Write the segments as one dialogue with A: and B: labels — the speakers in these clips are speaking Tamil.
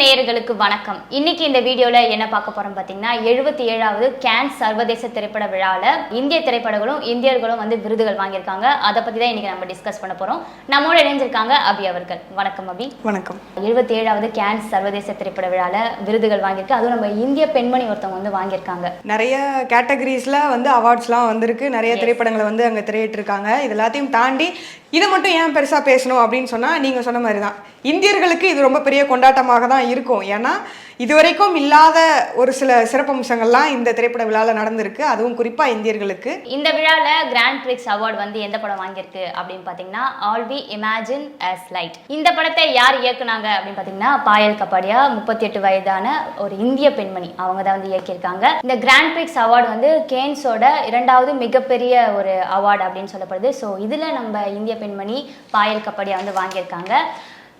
A: நேயர்களுக்கு வணக்கம். இன்னைக்கு இந்த வீடியோல என்ன பார்க்க போறோம் பாத்தீங்கன்னா எழுபத்தி ஏழாவது கேன் சர்வதேச திரைப்பட விழால இந்திய திரைப்படங்களும் இந்தியர்களும் வந்து விருதுகள் வாங்கியிருக்காங்க. அதை பத்தி தான் இன்னைக்கு நம்ம டிஸ்கஸ் பண்ண போறோம். நம்மோட இணைஞ்சிருக்காங்க அபி அவர்கள். வணக்கம் அபி.
B: வணக்கம்.
A: எழுபத்தி ஏழாவது கேன் சர்வதேச திரைப்பட விழால விருதுகள் வாங்கியிருக்கு. அதுவும் நம்ம இந்திய பெண்மணி ஒருத்தவங்க வந்து வாங்கியிருக்காங்க.
B: நிறைய கேட்டகரிஸில் வந்து அவார்ட்ஸ்லாம் வந்திருக்கு. நிறைய திரைப்படங்களை வந்து அங்கே திரையிட்டிருக்காங்க. இது எல்லாத்தையும் தாண்டி இதை மட்டும் ஏன் பெருசாக பேசணும் அப்படின்னு சொன்னால் நீங்கள் சொன்ன மாதிரி தான் இந்தியர்களுக்கு இது ரொம்ப பெரிய கொண்டாட்டமாக தான் இருக்கும். ஏன்னா இதுவரைக்கும் இல்லாத ஒரு சில சிறப்பம்சங்கள்லாம் இந்த திரைப்பட விழாவில் நடந்திருக்கு. அதுவும் குறிப்பாக இந்தியர்களுக்கு.
A: இந்த விழால கிராண்ட் பிரிக்ஸ் அவார்டு வந்து எந்த படம் வாங்கியிருக்கு அப்படின்னு பாத்தீங்கன்னா all we imagine as light இந்த படத்தை யார் இயக்குனாங்க அப்படின்னு பாத்தீங்கன்னா பாயல் கபாடியா முப்பத்தி எட்டு வயதான ஒரு இந்திய பெண்மணி. அவங்க தான் வந்து இயக்கியிருக்காங்க. இந்த கிராண்ட் பிரிக்ஸ் அவார்டு வந்து கேன்ஸோட இரண்டாவது மிகப்பெரிய ஒரு அவார்டு அப்படின்னு சொல்லப்படுது. ஸோ இதுல நம்ம இந்திய பெண்மணி பாயல் கபாடியா வந்து வாங்கியிருக்காங்க.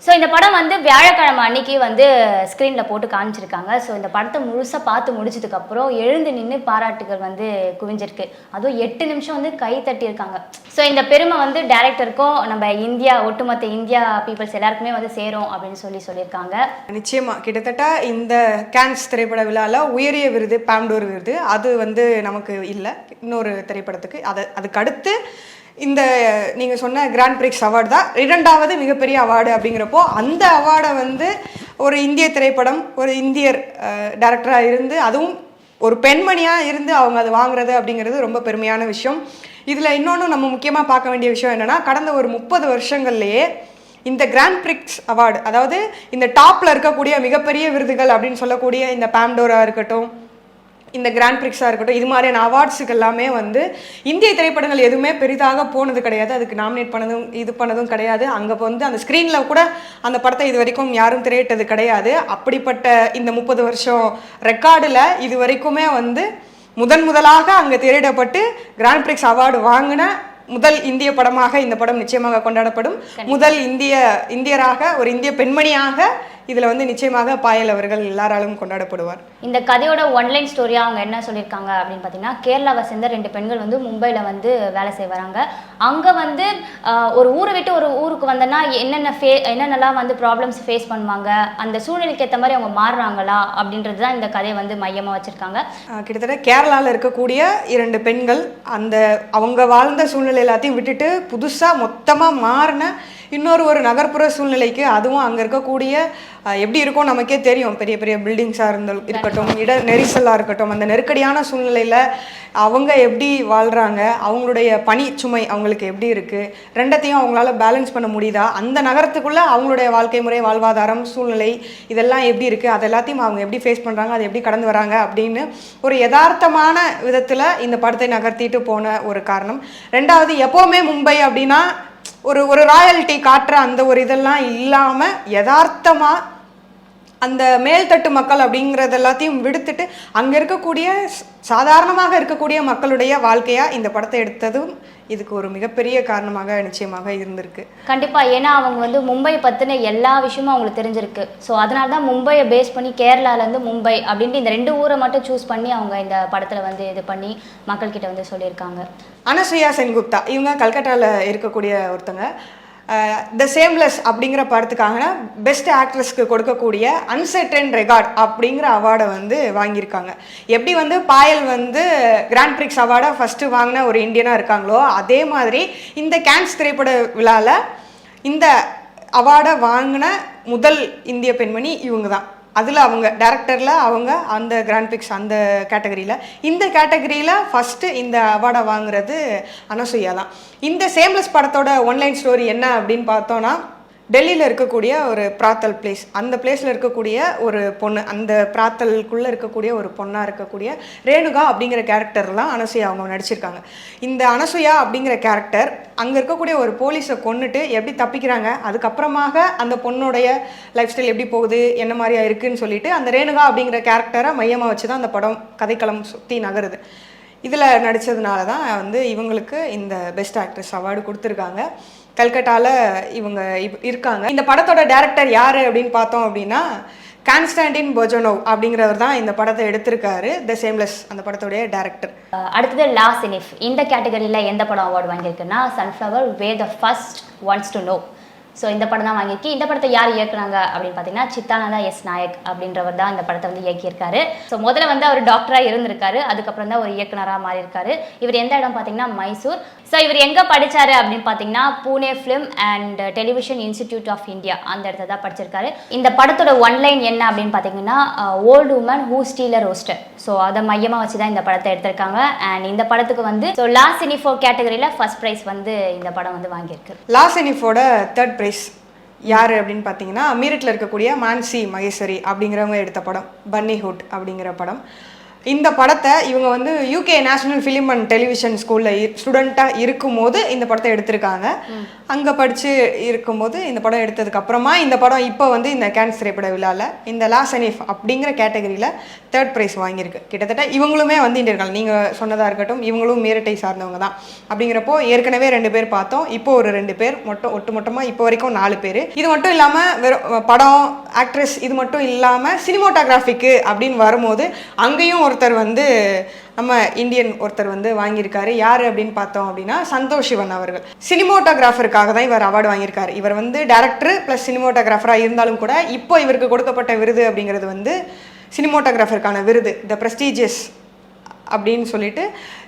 A: ஸோ இந்த படம் வந்து வியாழக்கிழமை அன்னைக்கு வந்து ஸ்க்ரீனில் போட்டு காமிச்சிருக்காங்க. ஸோ இந்த படத்தை முழுசாக பார்த்து முடிச்சதுக்கப்புறம் எழுந்து நின்று பாராட்டுகள் வந்து குவிஞ்சிருக்கு. அதுவும் எட்டு நிமிஷம் வந்து கை தட்டியிருக்காங்க. ஸோ இந்த பெருமை வந்து டேரக்டருக்கும் நம்ம இந்தியா ஒட்டுமொத்த இந்தியா பீப்புள்ஸ் எல்லாருக்குமே வந்து சேரும் அப்படின்னு சொல்லி சொல்லியிருக்காங்க.
B: நிச்சயமாக கிட்டத்தட்ட இந்த கேன்ஸ் திரைப்பட விழாவில் உயரிய விருது பாம்டோர் விருது அது வந்து நமக்கு இல்லை. இன்னொரு திரைப்படத்துக்கு. அதை அதுக்கு அடுத்து இந்த நீங்கள் சொன்ன கிராண்ட் பிரிக்ஸ் அவார்டு தான் இரண்டாவது மிகப்பெரிய அவார்டு அப்படிங்கிறப்போ அந்த அவார்டை வந்து ஒரு இந்திய திரைப்படம் ஒரு இந்தியர் டேரக்டராக இருந்து அதுவும் ஒரு பெண்மணியாக இருந்து அவங்க அது வாங்குறது அப்படிங்கிறது ரொம்ப பெருமையான விஷயம். இதில் இன்னொன்று நம்ம முக்கியமாக பார்க்க வேண்டிய விஷயம் என்னென்னா கடந்த ஒரு முப்பது வருஷங்கள்லேயே இந்த கிராண்ட் பிரிக்ஸ் அவார்டு அதாவது இந்த டாப்பில் இருக்கக்கூடிய மிகப்பெரிய விருதுகள் அப்படின்னு சொல்லக்கூடிய இந்த பேம்டோரா இருக்கட்டும் இந்த கிராண்ட் பிரிக்ஸாக இருக்கட்டும் இது மாதிரியான அவார்ட்ஸுக்கு எல்லாமே வந்து இந்திய திரைப்படங்கள் எதுவுமே பெரிதாக போனது கிடையாது. அதுக்கு நாமினேட் பண்ணதும் இது பண்ணதும் கிடையாது. அங்கே வந்து அந்த ஸ்க்ரீனில் கூட அந்த படத்தை இது வரைக்கும் யாரும் திரையிட்டது கிடையாது. அப்படிப்பட்ட இந்த முப்பது வருஷம் ரெக்கார்டில் இது வரைக்குமே வந்து முதன் முதலாக அங்கே திரையிடப்பட்டு கிராண்ட் பிரிக்ஸ் அவார்டு வாங்கின முதல் இந்திய படமாக இந்த படம் நிச்சயமாக கொண்டாடப்படும். முதல் இந்திய இந்தியராக ஒரு இந்திய பெண்மணியாக இதில் வந்து நிச்சயமாக பாயல் அவர்கள் எல்லாராலும் கொண்டாடப்படுவார்.
A: இந்த கதையோட ஒன்லைன் ஸ்டோரியா அவங்க என்ன சொல்லியிருக்காங்க அப்படின்னு பார்த்தீங்கன்னா கேரளாவை சேர்ந்த ரெண்டு பெண்கள் வந்து மும்பையில் வந்து வேலை செய்ய வராங்க. அங்கே வந்து ஒரு ஊரை விட்டு ஒரு ஊருக்கு வந்தோன்னா என்னென்ன ஃபே என்னென்னலாம் வந்து ப்ராப்ளம்ஸ் ஃபேஸ் பண்ணுவாங்க அந்த சூழ்நிலைக்கு ஏற்ற மாதிரி அவங்க மாறுறாங்களா அப்படின்றது தான் இந்த கதையை வந்து மையமாக வச்சுருக்காங்க.
B: கிட்டத்தட்ட கேரளாவில் இருக்கக்கூடிய இரண்டு பெண்கள் அந்த அவங்க வாழ்ந்த சூழ்நிலை எல்லாத்தையும் விட்டுட்டு புதுசாக மொத்தமாக மாறின இன்னொரு ஒரு நகர்ப்புற சூழ்நிலைக்கு அதுவும் அங்கே இருக்கக்கூடிய எப்படி இருக்கும் நமக்கே தெரியும். பெரிய பெரிய பில்டிங்ஸாக இருந்தால் இருக்கட்டும் இட நெரிசலாக இருக்கட்டும் அந்த நெருக்கடியான சூழ்நிலையில் அவங்க எப்படி வாழ்கிறாங்க அவங்களுடைய பணி சுமை அவங்களுக்கு எப்படி இருக்குது ரெண்டத்தையும் அவங்களால பேலன்ஸ் பண்ண முடியுதா? அந்த நகரத்துக்குள்ளே அவங்களுடைய வாழ்க்கை முறை வாழ்வாதாரம் சூழ்நிலை இதெல்லாம் எப்படி இருக்குது அது எல்லாத்தையும் அவங்க எப்படி ஃபேஸ் பண்ணுறாங்க அதை எப்படி கடந்து வராங்க அப்படின்னு ஒரு யதார்த்தமான விதத்தில் இந்த படத்தை நகர்த்திட்டு போன ஒரு காரணம். ரெண்டாவது எப்போவுமே மும்பை அப்படின்னா ஒரு ஒரு ராயல்ட்டி காட்டுற அந்த ஒரு இதெல்லாம் இல்லாமல் யதார்த்தமாக அந்த மேல்தட்டு மக்கள் அப்படிங்கிறது எல்லாத்தையும் விடுத்துட்டு அங்கே இருக்கக்கூடிய சாதாரணமாக இருக்கக்கூடிய மக்களுடைய வாழ்க்கையாக இந்த படத்தை எடுத்ததும் இதுக்கு ஒரு மிகப்பெரிய காரணமாக நிச்சயமாக இருந்திருக்கு.
A: கண்டிப்பா. ஏன்னா அவங்க வந்து மும்பை பத்தின எல்லா விஷயமும் அவங்களுக்கு தெரிஞ்சிருக்கு. ஸோ அதனால தான் மும்பையை பேஸ் பண்ணி கேரளால இருந்து மும்பை அப்படின்ட்டு இந்த ரெண்டு ஊரை மட்டும் சூஸ் பண்ணி அவங்க இந்த படத்துல வந்து இது பண்ணி மக்கள்கிட்ட வந்து சொல்லியிருக்காங்க.
B: அனசுயா சென்குப்தா. இவங்க கல்கட்டாவில் இருக்கக்கூடிய ஒருத்தங்க. த சேம்லெஸ் அப்படிங்கிற படத்துக்காக பெஸ்ட் ஆக்ட்ரஸ்க்கு கொடுக்கக்கூடிய அன்சர்டன் ரெகார்ட் அப்படிங்கிற அவார்டை வந்து வாங்கியிருக்காங்க. எப்படி வந்து பாயல் வந்து கிராண்ட் பிரிக்ஸ் அவார்டை ஃபஸ்ட்டு வாங்கின ஒரு இந்தியனாக இருக்காங்களோ அதே மாதிரி இந்த கேன்ஸ் திரைப்பட விழாவில் இந்த அவார்டை வாங்கின முதல் இந்திய பெண்மணி இவங்க தான். அதில் அவங்க டேரக்டரில் அவங்க அந்த கிராண்ட் பிக்ஸ் அந்த கேட்டகரியில் இந்த கேட்டகரியில் ஃபஸ்ட்டு இந்த அவார்டை வாங்குறது அனசூயா தான் இந்த சேம்லெஸ் படத்தோட ஒன்லைன் ஸ்டோரி என்ன அப்படின்னு பார்த்தோன்னா டெல்லியில் இருக்கக்கூடிய ஒரு பிராத்தல் பிளேஸ் அந்த பிளேஸில் இருக்கக்கூடிய ஒரு பொண்ணு அந்த பிராத்தலுக்குள்ளே இருக்கக்கூடிய ஒரு பொண்ணாக இருக்கக்கூடிய ரேணுகா அப்படிங்கிற கேரக்டர்லாம் அனசுயா அவங்க நடிச்சிருக்காங்க. இந்த அனசூயா அப்படிங்கிற கேரக்டர் அங்கே இருக்கக்கூடிய ஒரு போலீஸை கொன்னுட்டு எப்படி தப்பிக்கிறாங்க? அதுக்கப்புறமாக அந்த பொண்ணுடைய லைஃப் ஸ்டைல் எப்படி போகுது? என்ன மாதிரியா இருக்குன்னு சொல்லிட்டு அந்த ரேணுகா அப்படிங்கிற கேரக்டரை மையமாக வச்சு தான் அந்த படம் கதைக்களம் சுற்றி நகருது. இதில் நடித்ததுனால தான் வந்து இவங்களுக்கு இந்த பெஸ்ட் ஆக்ட்ரஸ் அவார்டு கொடுத்துருக்காங்க. கல்கட்டாவில் இவங்க இருக்காங்க. இந்த படத்தோட டேரக்டர் யார் அப்படின்னு பார்த்தோம் அப்படின்னா கான்ஸ்டாண்டின் பொஜனோவ் அப்படிங்கிறவர் தான் இந்த படத்தை எடுத்திருக்காரு. த சேம்லெஸ் அந்த படத்துடைய டேரக்டர்
A: அடுத்தது லா சினிஃப் இந்த கேட்டகரியில் எந்த படம் award வாங்கியிருக்குன்னா sunflower were the first ones to know so இந்த படம் தான் வாங்கியிருக்கு இந்த படத்தை யார் இயக்குனாங்க அப்படின்னு பார்த்தீங்கன்னா சித்தானந்தா எஸ் நாயக் அப்படின்றவர் தான் இந்த படத்தை வந்து இயக்கியிருக்காரு. ஸோ முதல்ல வந்து அவர் டாக்டராக இருந்திருக்காரு. அதுக்கப்புறம் தான் ஒரு இயக்குனராக மாறியிருக்காரு. இவர் எந்த இடம் பார்த்தீங்கன்னா மைசூர். ஸோ இவர் எங்கே படித்தார் அப்படின்னு பார்த்தீங்கன்னா Pune film and television institute of India அந்த இடத்துல தான் படிச்சிருக்காரு. இந்த படத்தோட ஒன்லைன் என்ன அப்படின்னு பார்த்தீங்கன்னா old woman who steals rooster so அதை மையமாக வச்சு தான் இந்த படத்தை எடுத்திருக்காங்க. அண்ட் இந்த படத்துக்கு வந்து ஸோ லாஸ்ட் சினிஃபோ கேட்டகரியில் ஃபர்ஸ்ட் ப்ரைஸ் வந்து இந்த படம் வந்து வாங்கியிருக்கு.
B: லாஸ்ட் எனிஃபோட தேர்ட் ப்ரைஸ் யார் அப்படின்னு பார்த்தீங்கன்னா மீரட்டில் இருக்கக்கூடிய மான்சி மகேஸ்வரி அப்படிங்கிறவங்க எடுத்த படம் பன்னிஹுட் அப்படிங்கிற படம். இந்த படத்தை இவங்க வந்து UK national film and television ஸ்கூலில் ஸ்டூடெண்ட்டாக இருக்கும்போது இந்த படத்தை எடுத்திருக்காங்க. அங்கே படித்து இருக்கும்போது இந்த படம் எடுத்ததுக்கு அப்புறமா இந்த படம் இப்போ வந்து இந்த கேன்ஸ் திரைப்பட விழாவில் இந்த லாஸ் அனிஃப் அப்படிங்கிற கேட்டகரியில் தேர்ட் ப்ரைஸ் வாங்கியிருக்கு. கிட்டத்தட்ட இவங்களுமே வந்து இருக்காங்க நீங்கள் சொன்னதாக இருக்கட்டும் இவங்களும் மேரட்டை சார்ந்தவங்க தான். அப்படிங்கிறப்போ ஏற்கனவே ரெண்டு பேர் பார்த்தோம். இப்போ ஒரு ரெண்டு பேர் மொத்தம் ஒட்டு மொத்தமாக இப்போ வரைக்கும் நாலு பேர். இது மட்டும் இல்லாமல் வெறும் படம் ஆக்ட்ரஸ் இது மட்டும் இல்லாமல் சினிமோட்டோகிராஃபிக்கு அப்படின்னு வரும்போது அங்கேயும் ஒரு ஒருத்தர் வந்து நம்ம இந்தியன் ஒருத்தர் வந்து வாங்கியிருக்காரு. யார் அப்படின்னு பார்த்தோம் அப்படின்னா சந்தோஷ் சிவன் அவர்கள். சினிமோட்டோகிராஃபருக்காக தான் இவர் அவார்டு வாங்கியிருக்காரு. இவர் வந்து டேரக்டர் ப்ளஸ் சினிமோட்டோகிராஃபராக இருந்தாலும் கூட இப்போ இவருக்கு கொடுக்கப்பட்ட விருது அப்படிங்கிறது வந்து சினிமோட்டோகிராஃபருக்கான விருது. த ப்ரெஸ்டீஜியஸ் அப்படின்னு சொல்லிட்டு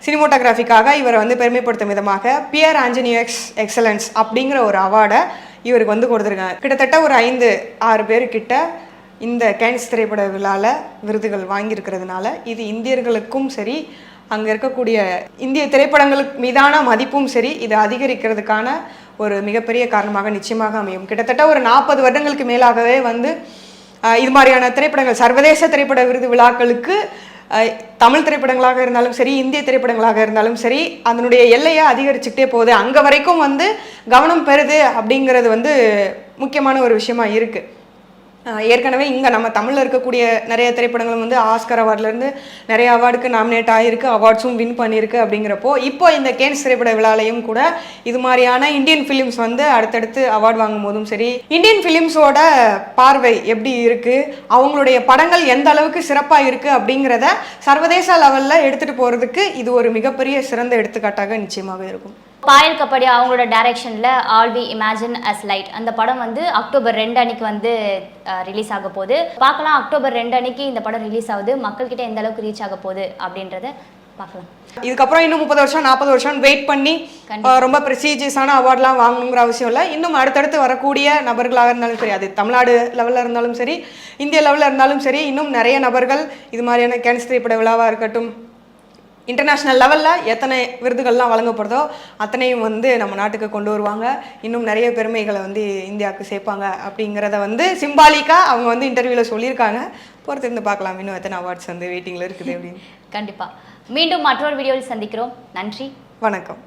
B: சினிமோட்டோகிராஃபிக்காக இவரை வந்து பெருமைப்படுத்தும் விதமாக பியர் ஆஞ்சனியக்ஸ் எக்ஸலன்ஸ் அப்படிங்கிற ஒரு அவார்டை இவருக்கு வந்து கொடுத்துருக்காங்க. கிட்டத்தட்ட ஒரு ஐந்து ஆறு பேர் இந்த கேன்ஸ் திரைப்பட விழாவில் விருதுகள் வாங்கியிருக்கிறதுனால இது இந்தியர்களுக்கும் சரி அங்கே இருக்கக்கூடிய இந்திய திரைப்படங்களுக்கு மீதான மதிப்பும் சரி இது அதிகரிக்கிறதுக்கான ஒரு மிகப்பெரிய காரணமாக நிச்சயமாக அமையும். கிட்டத்தட்ட ஒரு நாற்பது வருடங்களுக்கு மேலாகவே வந்து இது மாதிரியான திரைப்படங்கள் சர்வதேச திரைப்பட விருது விழாக்களுக்கு தமிழ் திரைப்படங்களாக இருந்தாலும் சரி இந்திய திரைப்படங்களாக இருந்தாலும் சரி அதனுடைய எல்லையை அதிகரிச்சுக்கிட்டே போகுது. அங்கே வரைக்கும் வந்து கவனம் பெறுது அப்படிங்கிறது வந்து முக்கியமான ஒரு விஷயமா இருக்குது ஏற்கனவே இங்கே நம்ம தமிழில் இருக்கக்கூடிய நிறைய திரைப்படங்களும் வந்து ஆஸ்கர் அவார்ட்லேருந்து நிறைய அவார்டுக்கு நாமினேட் ஆகிருக்கு அவார்ட்ஸும் வின் பண்ணியிருக்கு அப்படிங்கிறப்போ இப்போ இந்த கேன்ஸ் திரைப்பட விழாலையும் கூட இது மாதிரியான இந்தியன் ஃபிலிம்ஸ் வந்து அடுத்தடுத்து அவார்டு வாங்கும் போதும் சரி இந்தியன் ஃபிலிம்ஸோட பார்வை எப்படி இருக்குது அவங்களுடைய படங்கள் எந்த அளவுக்கு சிறப்பாக இருக்குது அப்படிங்கிறத சர்வதேச லெவலில் எடுத்துகிட்டு போகிறதுக்கு இது ஒரு மிகப்பெரிய சிறந்த எடுத்துக்காட்டாக நிச்சயமாக இருக்கும்.
A: பாயல் கபடி அவங்களோட டைரக்ஷனில் all we imagine as light அந்த படம் வந்து அக்டோபர் ரெண்டு அன்னைக்கு வந்து ரிலீஸ் ஆக போகுது. பார்க்கலாம் அக்டோபர் ரெண்டு அன்னைக்கு இந்த படம் ரிலீஸ் ஆகுது. மக்கள்கிட்ட எந்த அளவுக்கு ரீச் ஆக போகுது அப்படின்றத பார்க்கலாம்.
B: இதுக்கப்புறம் இன்னும் முப்பது வருஷம் நாற்பது வருஷம் வெயிட் பண்ணி ரொம்ப ப்ரெஸ்டீஜியஸான அவார்ட்லாம் வாங்கணுங்கிற அவசியம் இல்லை. இன்னும் அடுத்தடுத்து வரக்கூடிய நபர்களாக இருந்தாலும் சரி அது தமிழ்நாடு லெவலில் இருந்தாலும் சரி இந்திய லெவலில் இருந்தாலும் சரி இன்னும் நிறைய நபர்கள் இது மாதிரியான கேன்ஸ் திரைப்பட விழாவாக இருக்கட்டும் இன்டர்நேஷ்னல் லெவலில் எத்தனை விருதுகள்லாம் வழங்கப்படுதோ அத்தனையும் வந்து நம்ம நாட்டுக்கு கொண்டு வருவாங்க. இன்னும் நிறைய பெருமைகளை வந்து இந்தியாவுக்கு சேர்ப்பாங்க அப்படிங்கிறத வந்து சிம்பாலிக்காக அவங்க வந்து இன்டர்வியூவில் சொல்லியிருக்காங்க. பொறுத்திருந்து பார்க்கலாம். இன்னும் எத்தனை அவார்ட்ஸ் வந்து வெயிட்டிங்கில் இருக்குது அப்படின்னு.
A: கண்டிப்பாக மீண்டும் மற்றொரு வீடியோவில் சந்திக்கிறோம். நன்றி.
B: வணக்கம்.